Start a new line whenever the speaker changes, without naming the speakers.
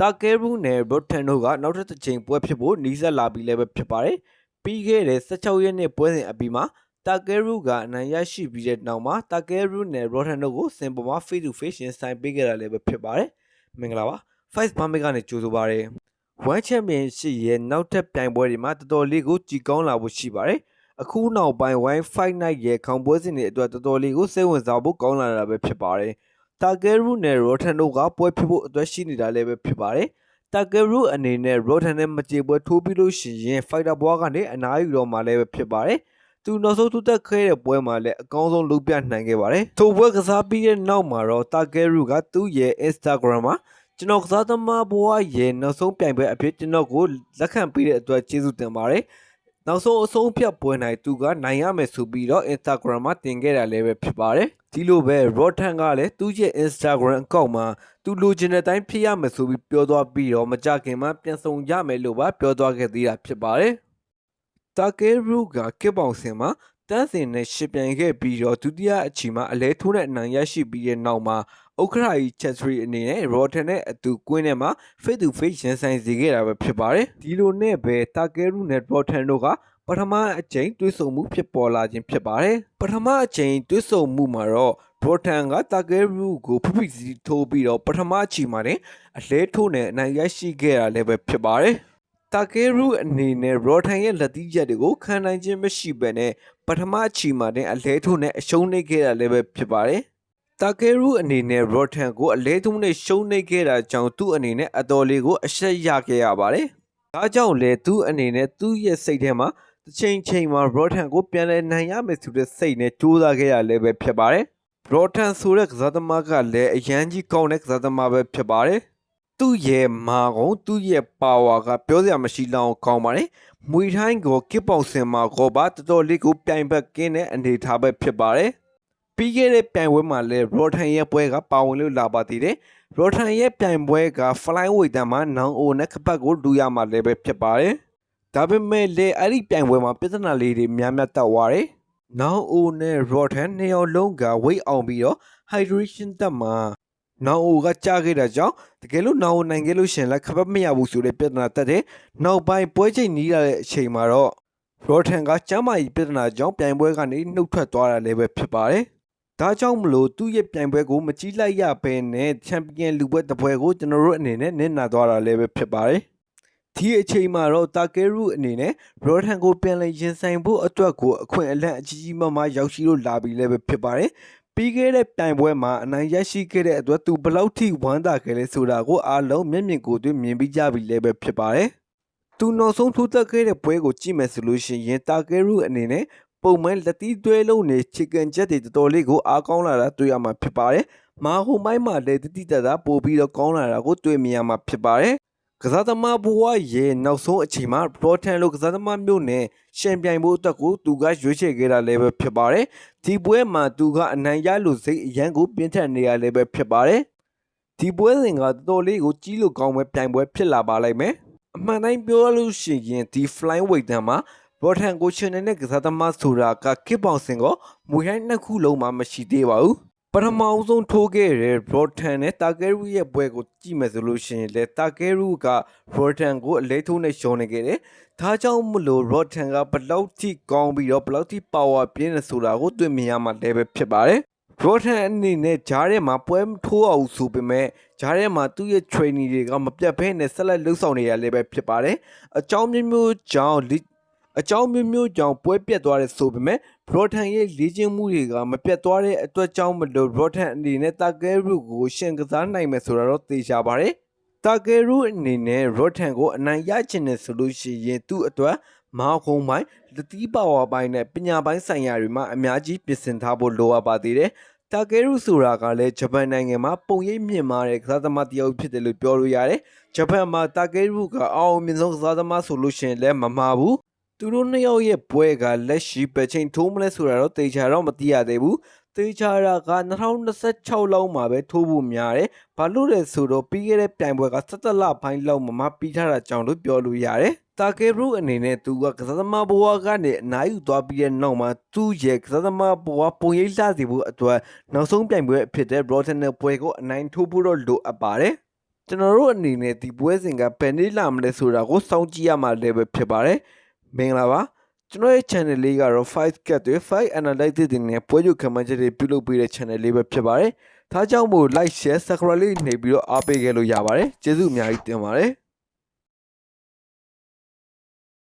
တာကဲရူနဲ့ရော့ထန်တို့ကနောက်ထပ်တစ်ချိန်ပွဲဖြစ်ဖို့နီးစပ်လာပြီလည်းပဲဖြစ်ပါတယ်ပြီးခဲ့တဲ့16ရက်နေ့ပွဲစဉ်အပြီးမှာတာကဲရူကအနိုင်ရရှိပြီးတဲ့နောက်မှာတာကဲရူနဲ့ရော့ထန်တို့ကိုစင်ပေါ်မှာ face to face ရင်ဆိုင်ပေးခဲ့တာလည်းပဲဖြစ်ပါတယ်မင်္ဂလာပါ Fight ဘာမစ်ကနေကြိုဆိုပါရစေ One Championship ရဲ့နောက်ထပ်ပြိုင်ပွဲတွေမှာတော်တော်လေးကိုကြည်ကောင်းလာဖို့ရှိပါတယ်အခုနောက်ပိုင်း Wine Fight Night ရဲ့ခေါင်းပွဲစဉ်တွေအတွက်တော်တော်လေးကိုစိတ်ဝင်စားဖို့ကောင်းလာတာပဲဖြစ်ပါတယ် တာကဲရူနဲ့ရော့ထန်တို့ကပွဲဖြစ်ဖို့အတွက်ရှိနေတာလည်းပဲဖြစ်ပါတယ်တာကဲရူအနေနဲ့ရော့ထန်နဲ့မကြေပွဲထိုးပြီးလို့ရှိရင် Fighter ဘွားကနေအနားယူတော့မှလည်းပဲဖြစ်ပါတယ်သူနောက်ဆုံးထူးတက်ခဲ့တဲ့ပွဲမှာလည်းအကောင်းဆုံးလုပ်ပြနိုင်ခဲ့ပါတယ်။ထိုပွဲကစားပြီးတဲ့နောက်မှာတော့တာကဲရူကသူ့ရဲ့ Instagram မှာကျွန်တော်ကစားသမားဘဝရဲ့နောက်ဆုံးပြိုင်ပွဲအဖြစ်ကျွန်တော်ကိုလက်ခံပေးတဲ့အတွက်ကျေးဇူးတင်ပါတယ်။နောက်ဆုံးအဆုံးဖြတ်ပွဲ၌သူကနိုင်ရမယ်ဆိုပြီးတော့ Instagram မှာတင်ခဲ့တာလည်းပဲဖြစ်ပါတယ်။ ဒီလိုပဲ Rotan ကလည်းသူ့ရဲ့ Instagram အကောင့်မှာသူလိုချင်တဲ့အတိုင်းဖြစ်ရမယ်ဆိုပြီးပြောသွားပြီးတော့မကြခင်မှာပြန်ဆောင်ရမယ်လို့ပါပြောသွားခဲ့သေးတာဖြစ်ပါတယ်။တာကဲရူကကစ်ပေါင်စင်မှာ တန်းစင်နဲ့ရှစ်ပြိုင်ခဲ့ပြီးတော့ဒုတိယအချိန်မှာအလဲထိုးတဲ့အနိုင်ရရှိပြီးတဲ့နောက်မှာဥက္ခရာကြီးချက်ထရီအနေနဲ့ရော်ထန်နဲ့အတူကွင်းထဲမှာ face to face ရင်ဆိုင်စေခဲ့တာပဲဖြစ်ပါတယ်ဒီလိုနဲ့ပဲတာကဲရူနဲ့ရော်ထန်တို့ကပထမအကြိမ်တွေ့ဆုံမှုဖြစ်ပေါ်လာခြင်းဖြစ်ပါတယ်ပထမအကြိမ်တွေ့ဆုံမှုမှာတော့ရော်ထန်ကတာကဲရူကိုဖိဖိစီထိုးပြီးတော့ပထမအချိန်မှာလည်းအလဲထိုးနဲ့အနိုင်ရရှိခဲ့တာလည်းပဲဖြစ်ပါတယ် တာကဲရူအနေနဲ့ရော်ထန်ရဲ့လက်သီးချက်တွေကိုခံနိုင်ခြင်းမရှိဘဲနဲ့ပထမအချိန်မှာတင်အလဲထိုးနဲ့အရှုံးနေခဲ့တာလည်းပဲဖြစ်ပါတယ်တာကဲရူအနေနဲ့ရော့ထန်ကိုအလဲထုံးနဲ့ရှုံးနေခဲ့တာကြောင့်သူ့အနေနဲ့အတော်လေးကိုအရှက်ရခဲ့ရပါတယ်။ဒါကြောင့်လေသူ့အနေနဲ့သူ့ရဲ့စိတ်ထဲမှာတစ်ချိန်ချိန်မှာရော့ထန်ကိုပြန်လဲနိုင်ရမယ်ဆိုတဲ့စိတ်နဲ့ကြိုးစားခဲ့ရလည်းပဲဖြစ်ပါတယ်။ရော့ထန်ဆိုတဲ့ကစားသမားကလည်းအရန်ကြီးကောင်းတဲ့ကစားသမားပဲဖြစ်ပါတယ်။ သူ့ရဲ့မာကုံသူ့ရဲ့ပါဝါကပြောစရာမရှိလောက်ကောင်းပါတယ်။မွေထိုင်းကိုကစ်ပေါင်စင်မှာကောပါတော်တော်လေးကိုပြိုင်ဘက်ကင်းတဲ့အနေထားပဲဖြစ်ပါတယ်။ပြီးခဲ့တဲ့ပြိုင်ပွဲမှာလည်းရော်ထန်ရဲ့ပွဲကပါဝင်လို့လာပါသေးတယ်။ရော်ထန်ရဲ့ပြိုင်ပွဲက flyweight တန်းမှာနောင်အိုနဲ့ခပတ်ကိုဒူရမှာလည်းပဲဖြစ်ပါတယ်။ဒါပေမဲ့လည်းအဲ့ဒီပြိုင်ပွဲမှာပြဿနာလေးတွေများများတက်သွားတယ်။နောင်အိုနဲ့ရော်ထန်နှစ်ယောက်လုံးက weight အောင်ပြီးတော့ hydration တက်မှာ နောင်အိုကကြားခဲ့တာကြောင့်တကယ်လို့နောင်အိုနိုင်ခဲ့လို့ရှင်လည်းခပတ်မရဘူးဆိုတဲ့ပြဿနာတက်တယ်။နောက်ပိုင်းပွဲချိန်နီးလာတဲ့အချိန်မှာတော့ရော်ထန်ကကျမ်းမာရေးပြဿနာကြောင့်ပြိုင်ပွဲကနေနှုတ်ထွက်သွားတာလည်းပဲဖြစ်ပါတယ်။ဒါကြောင့်မလို့သူ့ရဲ့ပြိုင်ပွဲကိုမကြီးလိုက်ရဘဲနဲ့ချန်ပီယံလူပွဲတစ်ပွဲကိုကျွန်တော်တို့အနေနဲ့နစ်နာသွားတာလည်းပဲဖြစ်ပါတယ်။ဒီအချိန်မှာတော့တာကဲရူအနေနဲ့ရောထန်ကိုပြန်လည်ရင်ဆိုင်ဖို့အတွက်ကိုအခွင့်အလန့်အကြီးကြီးမားမားရောက်ရှိလို့လာပြီလည်းပဲဖြစ်ပါတယ်။ ပြီးခဲ့တဲ့ပြိုင်ပွဲမှာအနိုင်ရရှိခဲ့တဲ့အတွက်သူဘလောက်ထိဝမ်းသာခဲ့လဲဆိုတာကိုအားလုံးမျက်မြင်ကိုယ်တွေ့မြင်ပြီးကြပြီလည်းပဲဖြစ်ပါတယ်။သူနောက်ဆုံးထူးသက်ခဲ့တဲ့ပွဲကိုကြည့်မယ်ဆိုလို့ရှိရင်တာကဲရူအနေနဲ့ပုံမှန်လက်သီးသွဲလုံးနဲ့ chicken jet တွေတော်တော်လေးကိုအားကောင်းလာတာတွေ့ရမှာဖြစ်ပါတယ်။မာဟိုမိုင်းမှာလည်းတတိတတာပို့ပြီးတော့ကောင်းလာတာကိုတွေ့မြင်ရမှာဖြစ်ပါတယ်။ ကစားသမားဘဝရဲ့နောက်ဆုံးအချိန်မှာ Proton လို့ကစားသမားမျိုးနဲ့ရှင်ပြိုင်ဖို့အတွက်ကိုသူကရွေးချယ်ခဲ့တာလည်းပဲဖြစ်ပါတယ်။ဒီပွဲမှာသူကအနိုင်ရလို့စိတ်အရန်ကိုပြင်းထန်နေရလည်းပဲဖြစ်ပါတယ်။ဒီပွဲစဉ်ကတော်တော်လေးကိုကြီးလို့ကောင်းမဲ့ပြိုင်ပွဲဖြစ်လာပါလိမ့်မယ်။အမှန်တိုင်းပြောလို့ရှိရင်ဒီ flying weight တန်းမှာဘော်ထန်ကိုရှင်နေတဲ့ကစားသမားဆိုတာကကစ်ပေါင်စင်ကမွေရိုင်းနှစ်ခုလုံးမှမရှိသေးပါဘူး ပထမအဆုံးထိုးခဲ့တဲ့ဘော်ထန်နဲ့တာကဲရူရဲ့ပွဲကိုကြည့်မယ်ဆိုလို့ရှိရင်လေတာကဲရူကဘော်ထန်ကိုအလဲထိုးနဲ့ရှောင်းနေခဲ့တယ်ဒါကြောင့်မလို့ရော့ထန်ကဘလောက်ထိကောင်းပြီးတော့ဘလောက်ထိပါဝါပြင်းနေဆိုတာကိုတွေ့မြင်ရမှာလည်းပဲဖြစ်ပါတယ်ရော့ထန်အနေနဲ့ဂျားထဲမှာပွဲမထိုးအောင်ဆိုပေမဲ့ဂျားထဲမှာသူ့ရဲ့ training တွေကမပြတ်ဘဲနဲ့ဆက်လက်လှုပ်ဆောင်နေရလည်းပဲဖြစ်ပါတယ်အကြောင်းမျိုးမျိုးကြောင့် အကြောင်းမျိုးမျိုးကြောင့်ပွဲပြတ်သွားတဲ့ဆိုပေမဲ့ဘရော့ထန်ရဲ့လေ့ကျင့်မှုတွေကမပြတ်သွားတဲ့အတွက်ကြောင့်မလို့ဘရော့ထန်အနေနဲ့တာကဲရူကိုရှင်ကစားနိုင်မယ်ဆိုတာတော့သိကြပါတယ်။တာကဲရူအနေနဲ့ရော့ထန်ကိုအနိုင်ရချင်တယ်ဆိုလို့ရှိရင်သူ့အတွက်မောက်ခုံးပိုင်းတတိပါဝါပိုင်းနဲ့ပညာပိုင်းဆိုင်ရာတွေမှာအများကြီးပြင်ဆင်ထားဖို့လိုအပ်ပါသေးတယ်။တာကဲရူဆိုတာကလည်းဂျပန်နိုင်ငံမှာပုံရိပ်မြင့်မားတဲ့ကစားသမားတစ်ယောက်ဖြစ်တယ်လို့ပြောလို့ရတယ်။ဂျပန်မှာတာကဲရူကအောင်မြင်ဆုံးကစားသမားဆိုလို့ရှိရင်လည်းမမှားဘူး သူတို့နှစ်ယောက်ရဲ့ပွဲကလက်ရှိပဲချိန်ထိုးမလဲဆိုတာတော့တေချာတော့မသိရသေးဘူးတေချာတာက2026လောက်မှာပဲထိုးဖို့များတယ်ဘာလို့လဲဆိုတော့ပြီးခဲ့တဲ့ပြိုင်ပွဲက17လပိုင်းလောက်မှာမပြီးထားတာကြောင့်လို့ပြောလို့ရတယ်တာကေရူအနေနဲ့သူကကစားသမားဘဝကနေအနားယူသွားပြီးတဲ့နောက်မှာသူ့ရဲ့ကစားသမားဘဝပုံရိပ်လှစေဖို့အတွက်နောက်ဆုံးပြိုင်ပွဲဖြစ်တဲ့ Rotten ပွဲကိုအနိုင်ထိုးဖို့တော့လိုအပ်ပါတယ်ကျွန်တော်တို့အနေနဲ့ဒီပွဲစဉ်ကဘယ်နေ့လာမလဲဆိုတာကိုစောင့်ကြည့်ရမှာလည်းပဲဖြစ်ပါတယ် မင်္ဂလာပါကျွန်တော်ရဲ့ channel လေးကတော့ 5 cat တွေ5 analytics တွေနဲ့ပွဲချုပ်ခံမှန်းချက်တွေပြုလုပ်ပေးတဲ့ channel လေးပဲဖြစ်ပါတယ်ဒါကြောင့်မို့ like share subscribe လေးနေပြီးတော့အားပေးခဲ့လို့ရပါတယ်ကျေးဇူးအများကြီးတင်ပါတယ်